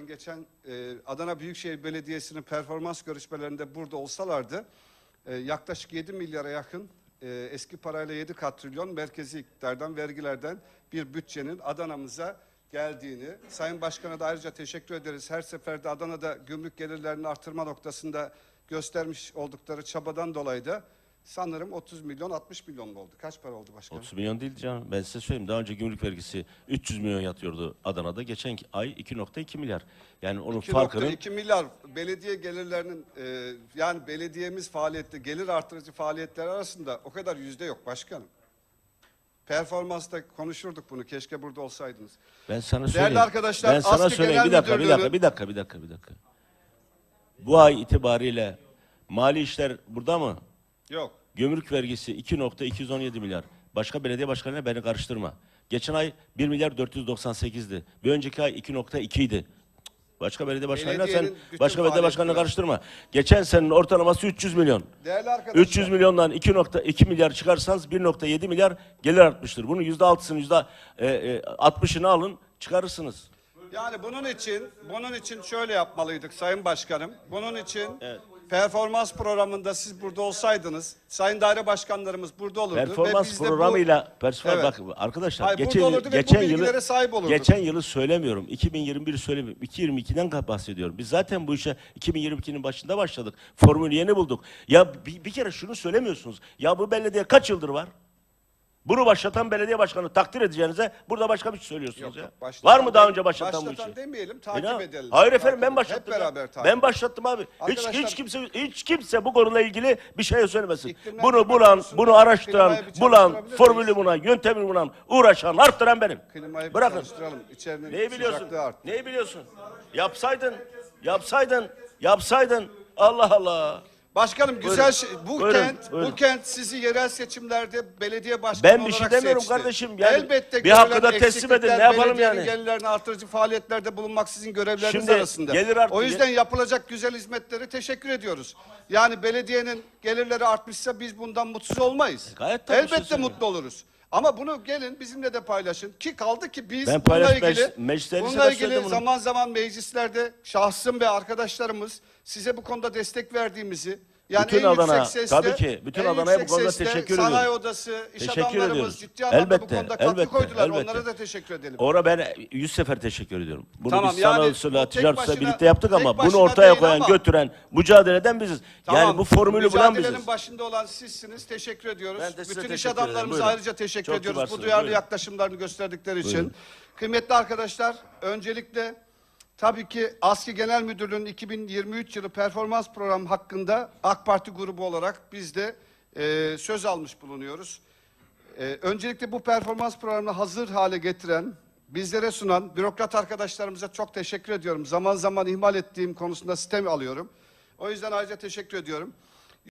Geçen e, Adana Büyükşehir Belediyesi'nin performans görüşmelerinde burada olsalardı e, yaklaşık 7 milyara yakın e, eski parayla 7 katrilyon merkezi iktidardan vergilerden bir bütçenin Adana'mıza geldiğini Sayın Başkan'a da ayrıca teşekkür ederiz. Her seferde Adana'da gümrük gelirlerini artırma noktasında göstermiş oldukları çabadan dolayı da sanırım 30 milyon 60 milyon mu oldu? Kaç para oldu başkanım? 30 milyon değil canım. Ben size söyleyeyim. Daha önce gümrük vergisi 300 milyon yatıyordu Adana'da. Geçen ay 2.2 milyar. Yani onun farkının 2.2 milyar belediye gelirlerinin e, yani belediyemiz faaliyette gelir artırıcı faaliyetler arasında o kadar yüzde yok başkanım. Performansta konuşurduk bunu keşke burada olsaydınız. ben sana söyleyeyim. arkadaşlar, ben sana ASKİ söyleyeyim. Bir dakika, bir dakika, bir dakika, bir dakika, bir dakika. Bu ay itibariyle mali işler burada mı? Yok. Gümrük vergisi 2.217 milyar. Başka belediye başkanıyla beni karıştırma. Geçen ay 1 milyar 498'di. Bir önceki ay 2.2 idi. Başka belediye başkanıyla sen Belediyenin bütün başka belediye faaliyetleri. karıştırma. Geçen senenin ortalaması 300 milyon. Değerli arkadaşlar. 300 milyondan 2.2 milyar çıkarsanız 1.7 milyar gelir artmıştır. Bunun %6'sını yüzde e, e, 60'ını alın çıkarırsınız. Yani bunun için bunun için şöyle yapmalıydık Sayın Başkanım. Bunun için performans programında siz burada olsaydınız, Sayın Daire Başkanlarımız burada olurdu. ve Performans biz de bu- programıyla performans Evet. bak arkadaşlar Hayır, geçen ve geçen yılı sahip geçen yılı söylemiyorum. 2021 söylemiyorum. 2022'den bahsediyorum. Biz zaten bu işe 2022'nin başında başladık. Formülü yeni bulduk. Ya bir, bir kere şunu söylemiyorsunuz. Ya bu belediye kaç yıldır var? Bunu başlatan belediye başkanı takdir edeceğinize burada başka bir şey söylüyorsunuz Yok, ya. başlatan var mı daha önce başlatan, bu başlatan işi? demeyelim, E takip ne- edelim. Hayır efendim ben başlattım. Hep ya. beraber takip Ben başlattım abi. Hiç Arkadaşlar- hiç kimse hiç kimse bu konuyla ilgili bir şey söylemesin. Bunu bulan, Konusunda bunu araştıran, klimayı bir bulan, çalıştırabilir formülü miyiz? bulan, yöntemini bulan, uğraşan, arttıran benim. Klimayı bir Bırakın. çalıştıralım. İçerinin Neyi biliyorsun? sıcaklığı arttı. Neyi biliyorsun? Yapsaydın, yapsaydın, yapsaydın. Allah Allah. Başkanım güzel Buyurun. şey. Bu Buyurun, kent, buyurun. bu kent sizi yerel seçimlerde belediye başkanı Ben bir şey olarak demiyorum seçti. kardeşim. Yani Elbette bir hakkı görülen da teslim eksiklikler, edin. Ne yapalım belediyenin yani? gelirlerini artırıcı faaliyetlerde bulunmak sizin görevleriniz Şimdi arasında. gelir artı- o yüzden yapılacak güzel hizmetleri teşekkür ediyoruz. Yani belediyenin gelirleri artmışsa biz bundan mutsuz olmayız. gayet tabii bir şey Elbette söylüyorum. mutlu oluruz. Ama bunu gelin bizimle de paylaşın. Ki kaldı ki biz Ben bununla ilgili, bir bununla ilgili zaman zaman meclislerde şahsım ve arkadaşlarımız size bu konuda destek verdiğimizi yani Bütün en yüksek Adana, sesle, tabii ki, bütün Adana'ya bu konuda sesle teşekkür Sanayi ediyoruz. odası, iş Teşekkür adamlarımız ediyoruz. ciddi anlamda bu Elbette, konuda katkı elbette, koydular. elbette. Onlara da teşekkür edelim. Orada ben yüz sefer teşekkür ediyorum. Bunu Tamam, biz yani sana bu usulü tek ticaret Odası'yla başına- birlikte yaptık ama bunu ortaya koyan, ama- götüren, mücadele eden biziz. Tamam, yani bu formülü bulan mücadelenin biziz. başında olan sizsiniz. Teşekkür ediyoruz. Ben de size Bütün iş adamlarımıza ayrıca teşekkür Çok ediyoruz. Bu duyarlı Buyurun. yaklaşımlarını gösterdikleri için. Buyurun. Kıymetli arkadaşlar, öncelikle tabii ki ASKİ Genel Müdürlüğü'nün 2023 yılı performans programı hakkında AK Parti grubu olarak biz de e, söz almış bulunuyoruz. E, öncelikle bu performans programını hazır hale getiren, bizlere sunan bürokrat arkadaşlarımıza çok teşekkür ediyorum. Zaman zaman ihmal ettiğim konusunda sistem alıyorum. O yüzden ayrıca teşekkür ediyorum.